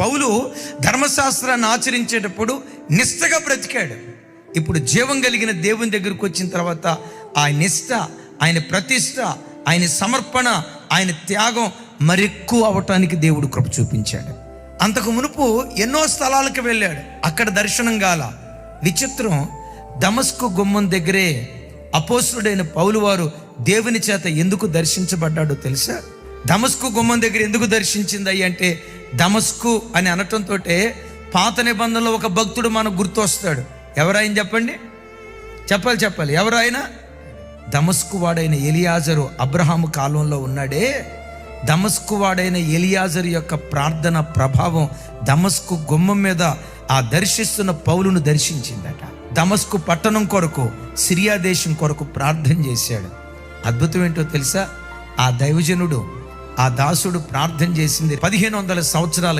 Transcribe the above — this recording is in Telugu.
పౌలు ధర్మశాస్త్రాన్ని ఆచరించేటప్పుడు నిష్టగా బ్రతికాడు. ఇప్పుడు జీవం కలిగిన దేవుని దగ్గరికి వచ్చిన తర్వాత ఆ నిష్ట ఆయన ప్రతిష్ట ఆయన సమర్పణ ఆయన త్యాగం మరెక్కువ అవటానికి దేవుడు కృప చూపించాడు. అంతకు మునుపు ఎన్నో స్థలాలకు వెళ్ళాడు. అక్కడ దర్శనం గాల. విచిత్రం దమస్కు గుమ్మం దగ్గరే అపోసుడైన పౌలు వారు దేవుని చేత ఎందుకు దర్శించబడ్డాడో తెలుసా? దమస్కు గుమ్మం దగ్గర ఎందుకు దర్శించింది అంటే దమస్కు అని అనటంతో పాత నిబంధనలో ఒక భక్తుడు మనకు గుర్తొస్తాడు. ఎవరాయని చెప్పండి? చెప్పాలి చెప్పాలి. ఎవరైనా దమస్కు వాడైన ఎలియాజరు అబ్రహాము కాలంలో ఉన్నాడే. దమస్కు వాడైన ఎలియాజరు యొక్క ప్రార్థన ప్రభావం దమస్కు గుమ్మం మీద ఆ దర్శిస్తున్న పౌలును దర్శించిందట. దమస్కు పట్టణం కొరకు సిరియా దేశం కొరకు ప్రార్థన చేశాడు. అద్భుతం ఏంటో తెలుసా? ఆ దైవజనుడు ఆ దాసుడు ప్రార్థన చేసింది పదిహేను వందల సంవత్సరాల